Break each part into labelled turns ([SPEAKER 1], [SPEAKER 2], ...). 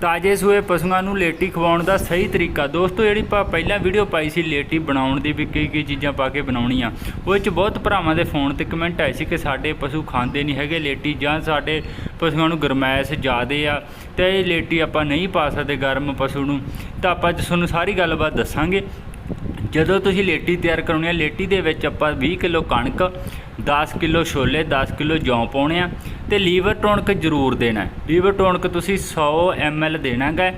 [SPEAKER 1] ਤਾਜੇ ਸੂਏ ਪਸ਼ੂਆਂ ਨੂੰ ਲੇਟੀ ਖਵਾਉਣ ਦਾ ਸਹੀ ਤਰੀਕਾ। ਦੋਸਤੋ, ਜਿਹੜੀ ਆਪਾਂ ਪਹਿਲਾਂ ਵੀਡੀਓ ਪਾਈ ਸੀ ਲੇਟੀ ਬਣਾਉਣ ਦੀ ਵੀ ਕੀ ਕੀ ਚੀਜ਼ਾਂ ਪਾ ਕੇ ਬਣਾਉਣੀਆਂ ਆ ਉਹ 'ਚ ਬਹੁਤ ਭਰਾਵਾਂ ਦੇ ਫੋਨ ਤੇ ਕਮੈਂਟ ਆਏ ਸੀ ਕਿ ਸਾਡੇ ਪਸ਼ੂ ਖਾਂਦੇ ਨਹੀਂ ਹੈਗੇ ਲੇਟੀ ਜਾਂ ਸਾਡੇ ਪਸ਼ੂਆਂ ਨੂੰ ਗਰਮੈਸ਼ ਜ਼ਿਆਦੇ ਆ ਤੇ ਇਹ ਲੇਟੀ ਆਪਾਂ ਨਹੀਂ ਪਾ ਸਕਦੇ ਗਰਮ ਪਸ਼ੂ ਨੂੰ। ਤਾਂ ਆਪਾਂ ਅੱਜ ਤੁਹਾਨੂੰ ਸਾਰੀ ਗੱਲਬਾਤ ਦੱਸਾਂਗੇ। ਜਦੋਂ ਤੁਸੀਂ ਲੇਟੀ ਤਿਆਰ ਕਰਾਉਣੀ ਹੈ ਲੇਟੀ ਦੇ ਵਿੱਚ ਆਪਾਂ 20 ਕਿਲੋ ਕਣਕ 10 ਕਿਲੋ ਛੋਲੇ 10 ਕਿਲੋ ਜੌਂ ਪਾਉਣੇ ਆ। ਤੇ ਲੀਵਰ ਟੋਨਕ ਜ਼ਰੂਰ ਦੇਣਾ ਲੀਵਰ ਟੋਨਕ ਤੁਸੀਂ 100 ml ਦੇਣਾ ਗਾ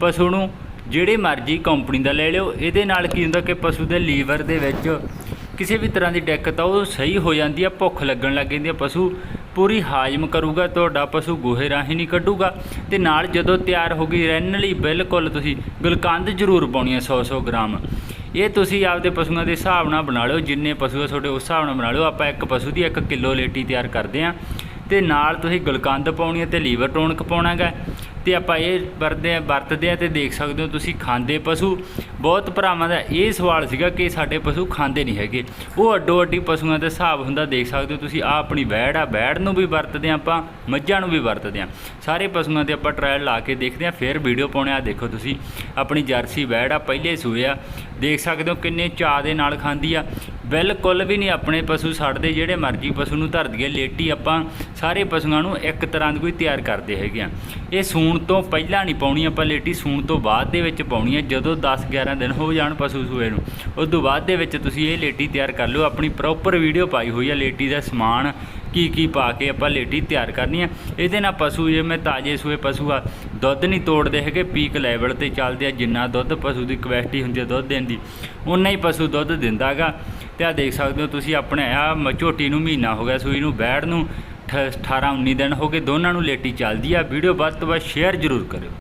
[SPEAKER 1] ਪਸ਼ੂ ਨੂੰ ਜਿਹੜੇ ਮਰਜ਼ੀ ਕੰਪਨੀ ਦਾ ਲੈ ਲਿਓ। ਇਹਦੇ ਨਾਲ ਕੀ ਹੁੰਦਾ ਕਿ ਪਸ਼ੂ ਦੇ ਲੀਵਰ ਦੇ ਵਿੱਚ ਕਿਸੇ ਵੀ ਤਰ੍ਹਾਂ ਦੀ ਦਿੱਕਤ ਆ, ਉਹ ਸਹੀ ਹੋ ਜਾਂਦੀ ਆ, ਭੁੱਖ ਲੱਗਣ ਲੱਗ ਜਾਂਦੀ ਆ। ਪਸ਼ੂ ਪੂਰੀ ਹਾਜ਼ਮ ਕਰੂਗਾ, ਤੁਹਾਡਾ ਪਸ਼ੂ ਗੋਹੇ ਰਾਹੀਂ ਨਹੀਂ ਕੱਢੂਗਾ। ਤੇ ਨਾਲ ਜਦੋਂ ਤਿਆਰ ਹੋ ਗਈ, ਰਹਿਣ ਲਈ ਬਿਲਕੁਲ ਤੁਸੀਂ ਗੁਲਕੰਦ ਜ਼ਰੂਰ ਪਾਉਣੀ ਆ 100-100 ਗ੍ਰਾਮ। ਇਹ ਤੁਸੀਂ ਆਪਦੇ ਪਸ਼ੂਆਂ ਦੇ ਹਿਸਾਬ ਨਾਲ ਬਣਾ ਲਿਓ। ਜਿੰਨੇ ਪਸ਼ੂ ਆ, ਤੁਹਾਡੇ ਉਸ ਹਿਸਾਬ ਨਾਲ ਬਣਾ ਲਿਓ। ਆਪਾਂ ਇੱਕ ਪਸ਼ੂ ਦੀ 1 ਕਿਲੋ ਲੇਟੀ ਤਿਆਰ ਕਰਦੇ ਆ। ਤੇ ਨਾਲ ਤੁਸੀਂ ਗੁਲਕੰਦ ਪਾਉਣੀ ਹੈ ਤੇ ਲੀਵਰ ਟੋਨਕ ਪਾਉਣਾ ਗਾ ਤੇ ਆਪਾਂ ਇਹ ਵਰਤਦੇ ਆ ਵਰਤਦੇ ਆ ਤੇ ਦੇਖ ਸਕਦੇ ਹੋ ਤੁਸੀਂ ਖਾਂਦੇ ਪਸ਼ੂ। ਬਹੁਤ ਭਰਾਵਾਂ ਦਾ ਇਹ ਸਵਾਲ ਸੀਗਾ ਕਿ ਸਾਡੇ ਪਸ਼ੂ ਖਾਂਦੇ ਨਹੀਂ ਹੈਗੇ। ਉਹ ਅੱਡੋ ਅੱਡੀ ਪਸ਼ੂਆਂ ਦਾ ਹਿਸਾਬ ਹੁੰਦਾ ਦੇਖ ਸਕਦੇ ਹੋ ਤੁਸੀਂ ਆ ਆਪਣੀ ਵੈੜ ਆ, ਵੈੜ ਨੂੰ ਵੀ ਵਰਤਦੇ ਆ ਆਪਾਂ, ਮੱਝਾਂ ਨੂੰ ਵੀ ਵਰਤਦੇ ਆ ਸਾਰੇ ਪਸ਼ੂਆਂ ਤੇ ਆਪਾਂ ਟਰਾਇਲ ਲਾ ਕੇ ਦੇਖਦੇ ਆ ਫਿਰ ਵੀਡੀਓ ਪਾਉਣੇ ਆ। ਦੇਖੋ ਤੁਸੀਂ, ਆਪਣੀ ਜਰਸੀ ਵੈੜ ਆ, ਪਹਿਲੇ ਸੂਏ ਆ। ਦੇਖ ਸਕਦੇ ਹੋ ਕਿੰਨੇ ਚਾਅ ਦੇ ਨਾਲ ਖਾਂਦੀ ਆ। ਬਿਲਕੁਲ ਵੀ ਨਹੀਂ ਆਪਣੇ ਪਸ਼ੂ ਛੱਡਦੇ ਜਿਹੜੇ ਮਰਜ਼ੀ ਪਸ਼ੂ ਨੂੰ ਧਰ ਦਈਏ। ਲੇਟੀ ਆਪਾਂ ਸਾਰੇ ਪਸ਼ੂਆਂ ਨੂੰ ਇੱਕ ਤਰ੍ਹਾਂ ਦੀ ਕੋਈ ਤਿਆਰ ਕਰਦੇ ਹੈਗੇ ਆ। ਇਹ ਸੂਣ ਤੋਂ ਪਹਿਲਾਂ ਨਹੀਂ ਪਾਉਣੀ ਆਪਾਂ ਲੇਟੀ, ਸੂਣ ਤੋਂ ਬਾਅਦ ਦੇ ਵਿੱਚ ਪਾਉਣੀ ਹੈ ਜਦੋਂ 10 11 ਦਿਨ ਹੋ ਜਾਣ ਪਸ਼ੂ ਸੂਏ ਨੂੰ, ਉਸ ਤੋਂ ਬਾਅਦ ਦੇ ਵਿੱਚ ਤੁਸੀਂ ਇਹ ਲੇਟੀ ਤਿਆਰ ਕਰ ਲਓ। ਆਪਣੀ ਪ੍ਰੋਪਰ ਵੀਡੀਓ ਪਾਈ ਹੋਈ ਹੈ ਲੇਟੀ ਦਾ ਸਮਾਨ ਕੀ ਕੀ ਪਾ ਕੇ ਆਪਾਂ ਲੇਟੀ ਤਿਆਰ ਕਰਨੀ ਆ। ਇਹਦੇ ਨਾਲ ਪਸ਼ੂ ਜਿਵੇਂ ਤਾਜ਼ੇ ਸੂਏ ਪਸ਼ੂ ਆ, ਦੁੱਧ ਨਹੀਂ ਤੋੜਦੇ ਹੈਗੇ ਪੀਕ ਲੈਵਲ ਤੇ ਚੱਲਦੇ ਆ, ਜਿੰਨਾ ਦੁੱਧ ਪਸ਼ੂ ਦੀ ਕਵੈਸਿਟੀ ਹੁੰਦੀ ਹੈ ਦੁੱਧ ਦੇਣ ਦੀ ਉਨਾ ਹੀ ਪਸ਼ੂ ਦੁੱਧ ਦਿੰਦਾਗਾ ਤੇ ਆ ਦੇਖ ਸਕਦੇ ਹੋ ਤੁਸੀਂ ਆਪਣੇ ਆ ਝੋਟੀ ਨੂੰ ਮਹੀਨਾ ਹੋ ਗਿਆ ਸੂਈ ਨੂੰ ਬੈੜ ਨੂੰ 18 19 ਦਿਨ ਹੋ ਗਏ, ਦੋਨਾਂ ਨੂੰ ਲੇਟੀ ਚੱਲਦੀ ਆ। ਵੀਡੀਓ ਵੱਧ ਤੋਂ ਵੱਧ ਸ਼ੇਅਰ ਜ਼ਰੂਰ ਕਰਿਓ।